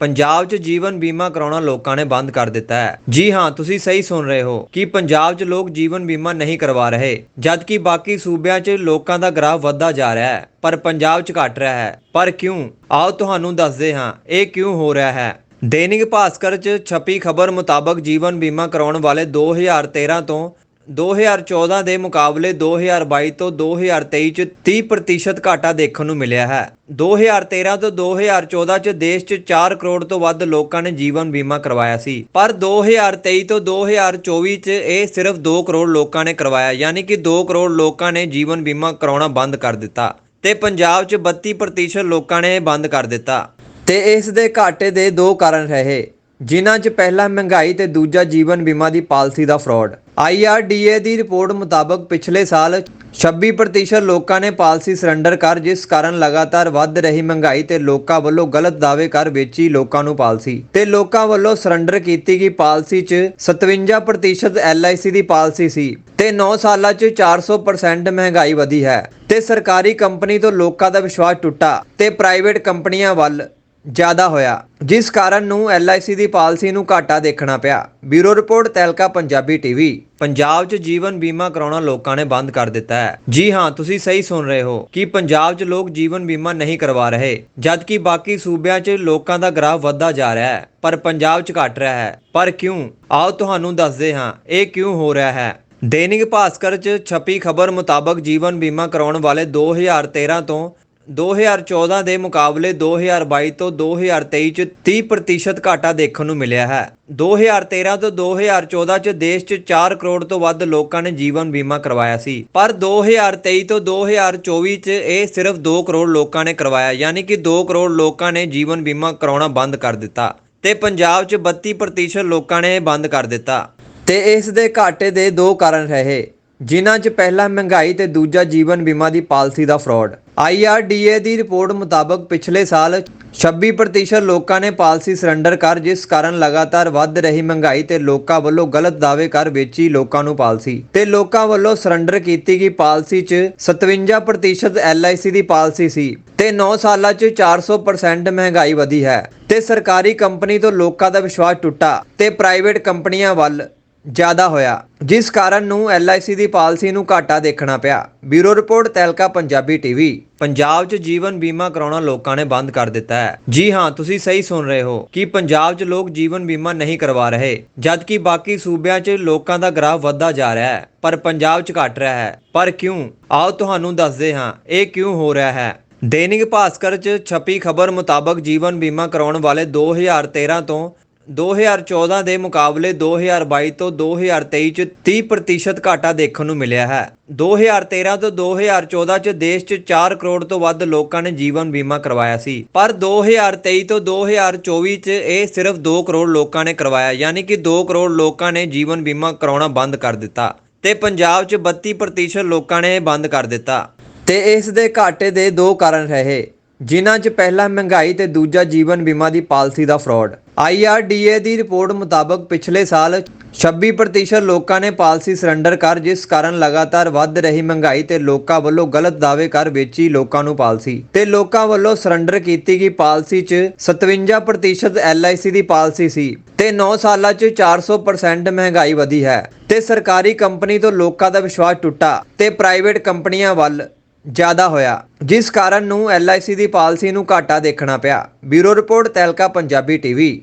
ਪੰਜਾਬ 'ਚ ਜੀਵਨ ਬੀਮਾ ਕਰਾਉਣਾ ਲੋਕਾਂ ਨੇ ਬੰਦ ਕਰ ਦਿੱਤਾ ਹੈ। ਜੀ ਹਾਂ, ਤੁਸੀਂ ਸਹੀ ਸੁਣ ਰਹੇ ਹੋ ਕਿ ਪੰਜਾਬ 'ਚ ਲੋਕ ਜੀਵਨ ਬੀਮਾ ਨਹੀਂ ਕਰਵਾ ਰਹੇ, ਜਦਕਿ ਬਾਕੀ ਸੂਬਿਆਂ 'ਚ ਲੋਕਾਂ ਦਾ ਗ੍ਰਾਫ ਵੱਧਦਾ ਜਾ ਰਿਹਾ ਹੈ, ਪਰ ਪੰਜਾਬ 'ਚ ਘਟ ਰਿਹਾ ਹੈ। ਪਰ ਕਿਉਂ? ਆਓ ਤੁਹਾਨੂੰ ਦੱਸਦੇ ਹਾਂ, ਇਹ ਕਿਉਂ ਹੋ ਰਿਹਾ ਹੈ? ਦੈਨਿਕ ਭਾਸਕਰ 'ਚ ਛਪੀ ਖਬਰ ਮੁਤਾਬਕ ਜੀਵਨ ਬੀਮਾ ਕਰਾਉਣ ਵਾਲੇ 2013 ਤੋਂ 2014 ਦੇ ਮੁਕਾਬਲੇ 2022 ਤੋਂ 2023 ਚ 30% ਘਾਟਾ ਦੇਖਣ ਨੂੰ ਮਿਲਿਆ ਹੈ। 2013 ਤੋਂ 2014 ਚ ਦੇਸ਼ 'ਚ 4 ਕਰੋੜ ਤੋਂ ਵੱਧ ਲੋਕਾਂ ਨੇ ਜੀਵਨ ਬੀਮਾ ਕਰਵਾਇਆ ਸੀ। ਪਰ 2023 ਤੋਂ 2024 ਚ ਇਹ ਸਿਰਫ 2 ਕਰੋੜ ਲੋਕਾਂ ਨੇ ਕਰਵਾਇਆ, ਯਾਨੀ ਕਿ 2 ਕਰੋੜ ਲੋਕਾਂ ਨੇ ਜੀਵਨ ਬੀਮਾ ਕਰਾਉਣਾ ਬੰਦ ਕਰ ਦਿੱਤਾ ਤੇ ਪੰਜਾਬ ਚ 32% ਲੋਕਾਂ ਨੇ ਇਹ ਬੰਦ ਕਰ ਦਿੱਤਾ। ਤੇ ਇਸ ਦੇ ਘਾਟੇ ਦੇ ਦੋ ਕਾਰਨ ਰਹੇ। ਜਿਨ੍ਹਾਂ 'ਚ ਪਹਿਲਾ ਮਹਿੰਗਾਈ ਤੇ ਦੂਜਾ ਜੀਵਨ ਬੀਮਾ ਦੀ ਪਾਲਿਸੀ ਦਾ ਫਰਾਡ। IRDA ਦੀ ਰਿਪੋਰਟ ਮੁਤਾਬਕ ਪਿਛਲੇ ਸਾਲ 26% ਲੋਕਾਂ ਨੇ ਪਾਲਿਸੀ ਸਰੈਂਡਰ ਕਰ, ਜਿਸ ਕਾਰਨ ਲਗਾਤਾਰ ਵੱਧ ਰਹੀ ਮਹਿੰਗਾਈ ਤੇ ਲੋਕਾਂ ਵੱਲੋਂ ਗਲਤ ਦਾਅਵੇ ਕਰ ਵੇਚੀ ਲੋਕਾਂ ਨੂੰ ਪਾਲਿਸੀ। ਤੇ ਲੋਕਾਂ ਵੱਲੋਂ ਸਰੈਂਡਰ ਕੀਤੀ ਗਈ ਪਾਲਿਸੀ 'ਚ 57% LIC ਦੀ ਪਾਲਿਸੀ ਸੀ ਤੇ 9 ਸਾਲਾਂ 'ਚ 400% ਮਹਿੰਗਾਈ ਵਧੀ ਹੈ। ਤੇ ਸਰਕਾਰੀ ਕੰਪਨੀ ਤੋਂ ਲੋਕਾਂ ਦਾ ਵਿਸ਼ਵਾਸ ਟੁੱਟਾ ਤੇ ਪ੍ਰਾਈਵੇਟ ਕੰਪਨੀਆਂ ਵੱਲ ਜ਼ਿਆਦਾ ਹੋਇਆ, ਜਿਸ ਕਾਰਨ ਨੂੰ LIC ਦੀ ਪਾਲਿਸੀ ਨੂੰ ਘਾਟਾ ਦੇਖਣਾ ਪਿਆ। Bureau report Tehelka Punjabi TV. Punjab 'ਚ ਜੀਵਨ ਬੀਮਾ ਕਰਾਉਣਾ ਲੋਕਾਂ ਨੇ ਬੰਦ ਕਰ ਦਿੱਤਾ ਹੈ। ਜੀ ਹਾਂ, ਤੁਸੀਂ ਸਹੀ ਸੁਣ ਰਹੇ ਹੋ ਕਿ ਪੰਜਾਬ 'ਚ ਲੋਕ ਜੀਵਨ ਬੀਮਾ ਨਹੀਂ ਕਰਵਾ ਰਹੇ, ਜਦਕਿ ਬਾਕੀ ਸੂਬਿਆਂ 'ਚ ਲੋਕਾਂ ਦਾ ਗ੍ਰਾਫ ਵੱਧਦਾ ਜਾ ਰਿਹਾ ਹੈ, ਪਰ ਪੰਜਾਬ 'ਚ ਘਟ ਰਿਹਾ ਹੈ। ਪਰ ਕਿਉਂ? ਆਓ ਤੁਹਾਨੂੰ ਦੱਸਦੇ ਹਾਂ, ਇਹ ਕਿਉਂ ਹੋ ਰਿਹਾ ਹੈ? ਦੈਨਿਕ ਭਾਸਕਰ 'ਚ ਛਪੀ ਖਬਰ ਮੁਤਾਬਕ ਜੀਵਨ ਬੀਮਾ ਕਰਾਉਣ ਵਾਲੇ 2013 ਤੋਂ 2014 ਦੇ ਮੁਕਾਬਲੇ 2022 ਤੋਂ 2023 ਚ 30% ਘਾਟਾ ਦੇਖਣ ਨੂੰ ਮਿਲਿਆ ਹੈ। 2013 ਤੋਂ 2014 ਚ ਦੇਸ਼ 'ਚ 4 ਕਰੋੜ ਤੋਂ ਵੱਧ ਲੋਕਾਂ ਨੇ ਜੀਵਨ ਬੀਮਾ ਕਰਵਾਇਆ ਸੀ। ਪਰ 2023 ਤੋਂ 2024 ਚ ਇਹ ਸਿਰਫ 2 ਕਰੋੜ ਲੋਕਾਂ ਨੇ ਕਰਵਾਇਆ, ਯਾਨੀ ਕਿ 2 ਕਰੋੜ ਲੋਕਾਂ ਨੇ ਜੀਵਨ ਬੀਮਾ ਕਰਾਉਣਾ ਬੰਦ ਕਰ ਦਿੱਤਾ ਤੇ ਪੰਜਾਬ ਚ 32% ਲੋਕਾਂ ਨੇ ਇਹ ਬੰਦ ਕਰ ਦਿੱਤਾ। ਤੇ ਇਸ ਦੇ ਘਾਟੇ ਦੇ ਦੋ ਕਾਰਨ ਰਹੇ, ਜਿਨ੍ਹਾਂ 'ਚ ਪਹਿਲਾ ਮਹਿੰਗਾਈ ਤੇ ਦੂਜਾ ਜੀਵਨ ਬੀਮਾ ਦੀ ਪਾਲਿਸੀ ਦਾ ਫਰਾਡ। IRDA ਦੀ ਰਿਪੋਰਟ ਮੁਤਾਬਕ ਪਿਛਲੇ ਸਾਲ 26% ਲੋਕਾਂ ਨੇ ਪਾਲਿਸੀ ਸਰੈਂਡਰ ਕਰ, ਜਿਸ ਕਾਰਨ ਲਗਾਤਾਰ ਵੱਧ ਰਹੀ ਮਹਿੰਗਾਈ ਤੇ ਲੋਕਾਂ ਵੱਲੋਂ ਗਲਤ ਦਾਅਵੇ ਕਰ ਵੇਚੀ ਲੋਕਾਂ ਨੂੰ ਪਾਲਿਸੀ। ਤੇ ਲੋਕਾਂ ਵੱਲੋਂ ਸਰੈਂਡਰ ਕੀਤੀ ਗਈ ਪਾਲਿਸੀ 'ਚ 57% LIC ਦੀ ਪਾਲਿਸੀ ਸੀ ਤੇ 9 ਸਾਲਾਂ 'ਚ 400% ਮਹਿੰਗਾਈ ਵਧੀ ਹੈ। ਤੇ ਸਰਕਾਰੀ ਕੰਪਨੀ ਤੋਂ ਲੋਕਾਂ ਦਾ ਵਿਸ਼ਵਾਸ ਟੁੱਟਾ ਤੇ ਪ੍ਰਾਈਵੇਟ ਕੰਪਨੀਆਂ ਵੱਲ ਜ਼ਿਆਦਾ ਹੋਇਆ, ਜਿਸ ਕਾਰਨ ਨੂੰ LIC ਦੀ ਪਾਲਿਸੀ ਨੂੰ ਘਾਟਾ ਦੇਖਣਾ ਪਿਆ। Bureau report Tehelka Punjabi TV. Punjab 'ਚ ਜੀਵਨ ਬੀਮਾ ਕਰਾਉਣਾ ਲੋਕਾਂ ਨੇ ਬੰਦ ਕਰ ਦਿੱਤਾ ਹੈ। ਜੀ ਹਾਂ, ਤੁਸੀਂ ਸਹੀ ਸੁਣ ਰਹੇ ਹੋ ਕਿ ਪੰਜਾਬ 'ਚ ਲੋਕ ਜੀਵਨ ਬੀਮਾ ਨਹੀਂ ਕਰਵਾ ਰਹੇ, ਜਦਕਿ ਬਾਕੀ ਸੂਬਿਆਂ 'ਚ ਲੋਕਾਂ ਦਾ ਗ੍ਰਾਫ ਵੱਧਦਾ ਜਾ ਰਿਹਾ ਹੈ, ਪਰ ਪੰਜਾਬ 'ਚ ਘਟ ਰਿਹਾ ਹੈ। ਪਰ ਕਿਉਂ? ਆਓ ਤੁਹਾਨੂੰ ਦੱਸਦੇ ਹਾਂ, ਇਹ ਕਿਉਂ ਹੋ ਰਿਹਾ ਹੈ? ਦੈਨਿਕ ਭਾਸਕਰ 'ਚ ਛਪੀ ਖਬਰ ਮੁਤਾਬਕ ਜੀਵਨ ਬੀਮਾ ਕਰਾਉਣ ਵਾਲੇ 2013 ਤੋਂ 2014 ਦੇ ਮੁਕਾਬਲੇ 2022 ਤੋਂ 2023 ਚ 30% ਘਾਟਾ ਦੇਖਣ ਨੂੰ ਮਿਲਿਆ ਹੈ। 2013 ਤੋਂ 2014 ਚ ਦੇਸ਼ 'ਚ 4 ਕਰੋੜ ਤੋਂ ਵੱਧ ਲੋਕਾਂ ਨੇ ਜੀਵਨ ਬੀਮਾ ਕਰਵਾਇਆ ਸੀ। ਪਰ 2023 ਤੋਂ 2024 ਚ ਇਹ ਸਿਰਫ 2 ਕਰੋੜ ਲੋਕਾਂ ਨੇ ਕਰਵਾਇਆ, ਯਾਨੀ ਕਿ 2 ਕਰੋੜ ਲੋਕਾਂ ਨੇ ਜੀਵਨ ਬੀਮਾ ਕਰਾਉਣਾ ਬੰਦ ਕਰ ਦਿੱਤਾ ਤੇ ਪੰਜਾਬ 'ਚ 32% ਲੋਕਾਂ ਨੇ ਇਹ ਬੰਦ ਕਰ ਦਿੱਤਾ। ਤੇ ਇਸ ਦੇ ਘਾਟੇ ਦੇ ਦੋ ਕਾਰਨ ਰਹੇ, ਜਿਨ੍ਹਾਂ 'ਚ ਪਹਿਲਾ ਮਹਿੰਗਾਈ ਤੇ ਦੂਜਾ ਜੀਵਨ ਬੀਮਾ ਦੀ ਪਾਲਿਸੀ ਦਾ ਫਰਾਡ। IRDA ਦੀ ਰਿਪੋਰਟ ਮੁਤਾਬਕ ਪਿਛਲੇ ਸਾਲ 26% ਲੋਕਾਂ ਨੇ ਪਾਲਿਸੀ ਸਰੈਂਡਰ ਕਰ, ਜਿਸ ਕਾਰਨ ਲਗਾਤਾਰ ਵੱਧ ਰਹੀ ਮਹਿੰਗਾਈ ਤੇ ਲੋਕਾਂ ਵੱਲੋਂ ਗਲਤ ਦਾਅਵੇ ਕਰ ਵੇਚੀ ਲੋਕਾਂ ਨੂੰ ਪਾਲਿਸੀ। ਤੇ ਲੋਕਾਂ ਵੱਲੋਂ ਸਰੈਂਡਰ ਕੀਤੀ ਗਈ ਪਾਲਿਸੀ 'ਚ 57% LIC ਦੀ ਪਾਲਿਸੀ ਸੀ ਤੇ 9 ਸਾਲਾਂ 'ਚ 400% ਮਹਿੰਗਾਈ ਵਧੀ ਹੈ। ਤੇ ਸਰਕਾਰੀ ਕੰਪਨੀ ਤੋਂ ਲੋਕਾਂ ਦਾ ਵਿਸ਼ਵਾਸ ਟੁੱਟਾ ਤੇ ਪ੍ਰਾਈਵੇਟ ਕੰਪਨੀਆਂ ਵੱਲ ਜ਼ਿਆਦਾ ਹੋਇਆ, ਜਿਸ ਕਾਰਨ ਨੂੰ LIC ਦੀ ਪਾਲਿਸੀ ਨੂੰ ਘਾਟਾ ਦੇਖਣਾ ਪਿਆ। Bureau report, Tehelka, Punjabi TV.